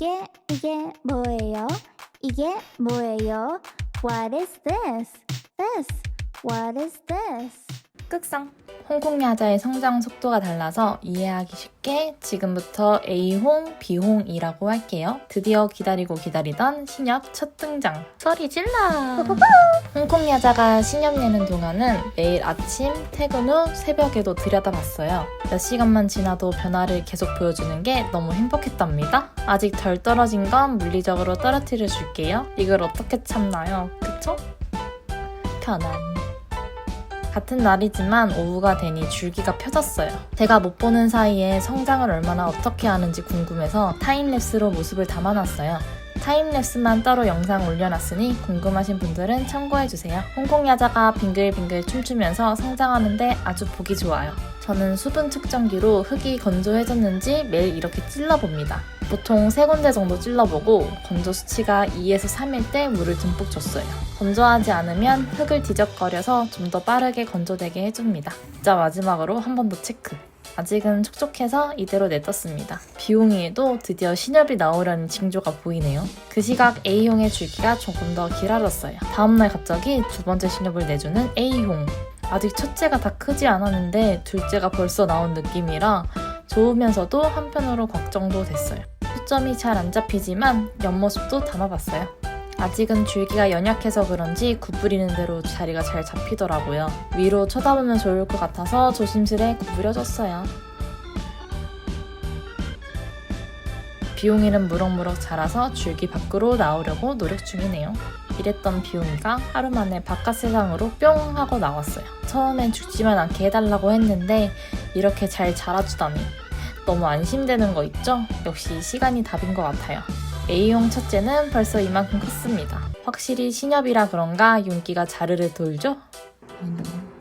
이게 이게 뭐예요? 이게 뭐예요? What is this? This. What is this? 끝상. 홍콩 야자의 성장 속도가 달라서 이해하기 쉽게 지금부터 A홍, B홍이라고 할게요. 드디어 기다리고 기다리던 신협 첫 등장. 소리 질러! 홍콩 야자가 신협 내는 동안은 매일 아침, 퇴근 후, 새벽에도 들여다봤어요. 몇 시간만 지나도 변화를 계속 보여주는 게 너무 행복했답니다. 아직 덜 떨어진 건 물리적으로 떨어뜨려 줄게요. 이걸 어떻게 참나요? 그쵸? 편안. 같은 날이지만 오후가 되니 줄기가 펴졌어요. 제가 못 보는 사이에 성장을 얼마나 어떻게 하는지 궁금해서 타임랩스로 모습을 담아놨어요. 타임랩스만 따로 영상 올려놨으니 궁금하신 분들은 참고해주세요. 홍콩 야자가 빙글빙글 춤추면서 성장하는데 아주 보기 좋아요. 저는 수분 측정기로 흙이 건조해졌는지 매일 이렇게 찔러봅니다. 보통 3군데 정도 찔러보고 건조 수치가 2에서 3일 때 물을 듬뿍 줬어요. 건조하지 않으면 흙을 뒤적거려서 좀 더 빠르게 건조되게 해줍니다. 진짜 마지막으로 한 번 더 체크. 아직은 촉촉해서 이대로 내떴습니다. 비용이에도 드디어 신협이 나오려는 징조가 보이네요. 그 시각 A형의 줄기가 조금 더 길어졌어요. 다음날 갑자기 두 번째 신협을 내주는 A형. 아직 첫째가 다 크지 않았는데 둘째가 벌써 나온 느낌이라 좋으면서도 한편으로 걱정도 됐어요. 초점이 잘 안 잡히지만 옆모습도 담아봤어요. 아직은 줄기가 연약해서 그런지 구부리는 대로 자리가 잘 잡히더라고요. 위로 쳐다보면 좋을 것 같아서 조심스레 구부려줬어요. 비용이는 무럭무럭 자라서 줄기 밖으로 나오려고 노력 중이네요. 이랬던 비용이가 하루 만에 바깥 세상으로 뿅 하고 나왔어요. 처음엔 죽지만 않게 해달라고 했는데 이렇게 잘 자라주다니 너무 안심되는 거 있죠? 역시 시간이 답인 것 같아요. A용 첫째는 벌써 이만큼 컸습니다. 확실히 신협이라 그런가 윤기가 자르르 돌죠?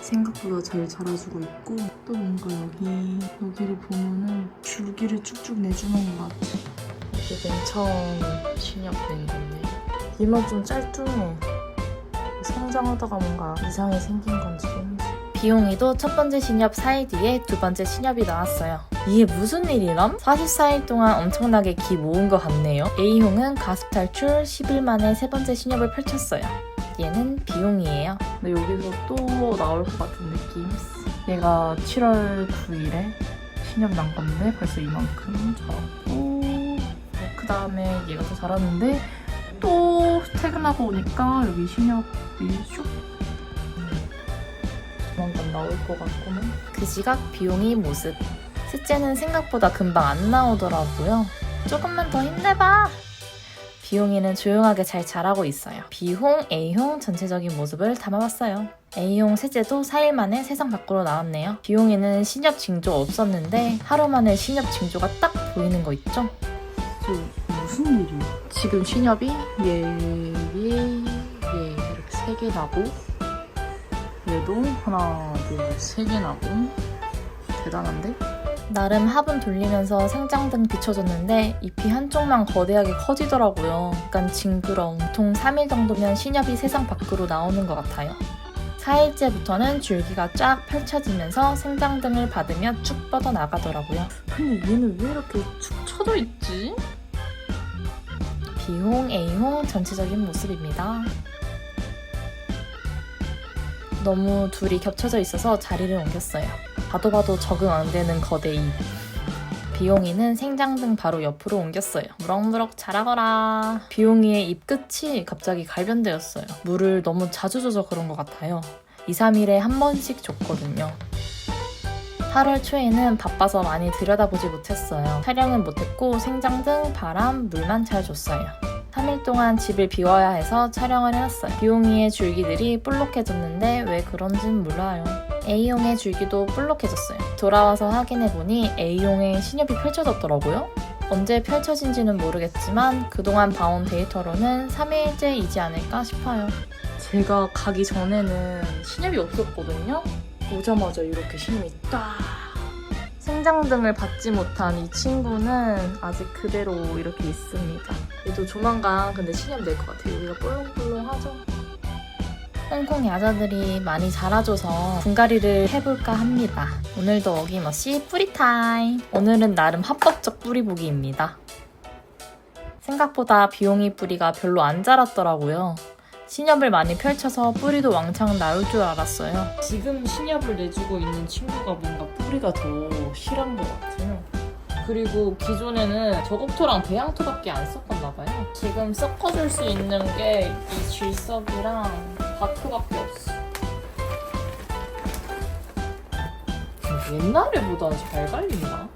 생각보다 잘 자라주고 있고 또 뭔가 여기 여기를 보면은 줄기를 쭉쭉 내주는 것 같아. 이게 맨 처음 신협된 건데 이만 좀 짤뚱해 성장하다가 뭔가 이상이 생긴 건지 뭔지 비용이도 첫 번째 신협 4일 뒤에 두 번째 신협이 나왔어요 이게 무슨 일이람? 44일 동안 엄청나게 기 모은 것 같네요 A형은 가습 탈출 10일 만에 세 번째 신협을 펼쳤어요 얘는 비용이에요 근데 여기서 또 나올 것 같은 느낌. 얘가 7월 9일에 신협 난 건데 벌써 이만큼 자랐고 그 다음에 얘가 더 자랐는데 또 퇴근하고 오니까 여기 신협이 슉 조만간 나올 것 같구만. 그 시각 비용이 모습. 셋째는 생각보다 금방 안 나오더라고요. 조금만 더 힘내봐. 비용이는 조용하게 잘 자라고 있어요. B홍, A홍 전체적인 모습을 담아봤어요. A홍 셋째도 4일 만에 세상 밖으로 나왔네요. 비용이는 신협 징조 없었는데 하루 만에 신협 징조가 딱 보이는 거 있죠? 저 무슨 일이야? 지금 신협이 얘, 얘, 얘 이렇게 세 개 나고 얘도 하나, 둘, 세 개 나고 대단한데? 나름 화분 돌리면서 생장 등 비춰줬는데 잎이 한쪽만 거대하게 커지더라고요. 약간 징그러움. 보통 3일 정도면 신협이 세상 밖으로 나오는 것 같아요. 4일째부터는 줄기가 쫙 펼쳐지면서 생장 등을 받으며 쭉 뻗어 나가더라고요. 근데 얘는 왜 이렇게 축 처져 있지? B홍, A홍 전체적인 모습입니다. 너무 둘이 겹쳐져 있어서 자리를 옮겼어요. 봐도 봐도 적응 안 되는 거대 잎. 비용이는 생장등 바로 옆으로 옮겼어요. 무럭무럭 자라거라. 비용이의 잎 끝이 갑자기 갈변되었어요. 물을 너무 자주 줘서 그런 것 같아요. 2, 3일에 한 번씩 줬거든요. 8월 초에는 바빠서 많이 들여다보지 못했어요. 촬영은 못했고 생장등, 바람, 물만 잘 줬어요. 3일 동안 집을 비워야 해서 촬영을 해놨어요. 비용이의 줄기들이 볼록해졌는데 왜 그런진 몰라요. A용의 줄기도 볼록해졌어요. 돌아와서 확인해보니 A용의 신엽이 펼쳐졌더라고요. 언제 펼쳐진지는 모르겠지만 그동안 봐온 데이터로는 3일째이지 않을까 싶어요. 제가 가기 전에는 신협이 없었거든요? 오자마자 이렇게 신협이 딱 생장등을 받지 못한 이 친구는 아직 그대로 이렇게 있습니다. 얘도 조만간 근데 낼것 같아요. 여기가 볼록볼록하죠? 홍콩 야자들이 많이 자라줘서 분갈이를 해볼까 합니다. 오늘도 어김없이 뿌리 타임! 오늘은 나름 합법적 뿌리 보기입니다. 생각보다 비용이 뿌리가 별로 안 자랐더라고요. 신엽을 많이 펼쳐서 뿌리도 왕창 나올 줄 알았어요. 지금 신엽을 내주고 있는 친구가 뭔가 뿌리가 더 실한 것 같아요. 그리고 기존에는 저곡토랑 대양토밖에 안 섞었나 봐요. 지금 섞어줄 수 있는 게 이 질석이랑 바크밖에 없어. 옛날에보다 잘 갈린다.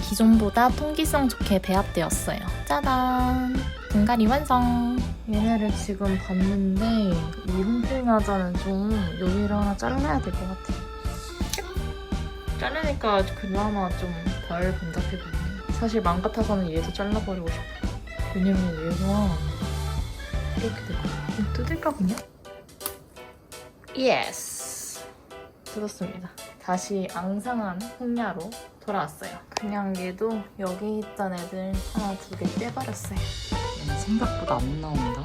기존보다 통기성 좋게 배합되었어요. 짜잔! 분갈이 완성! 얘네를 지금 봤는데 이 홍콩야자는 좀 여기를 하나 잘라야 될 것 같아. 자르니까 그나마 좀 덜 번잡해 보이네. 사실 맘 같아서는 얘도 잘라버리고 싶어. 왜냐면 얘가 이렇게 되거든요. 좀 뜯을까 그냥? 예스! 뜯었습니다. 다시 앙상한 홍야로 돌아왔어요. 그냥 얘도 여기 있던 애들 하나 두 개 떼버렸어요. 생각보다 안 나온다.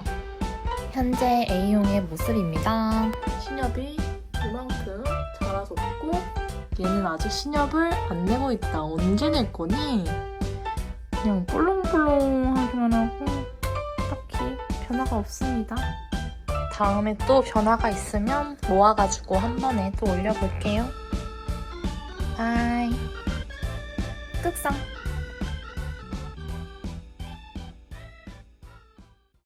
현재 A용의 모습입니다. 신엽이 이만큼 자라섰고 얘는 아직 신엽을 안 내고 있다. 언제 낼 거니? 그냥 볼롱볼롱하기만 하고 딱히 변화가 없습니다. 다음에 또 변화가 있으면 모아가지고 한 번에 또 올려볼게요. 바이. 끝상.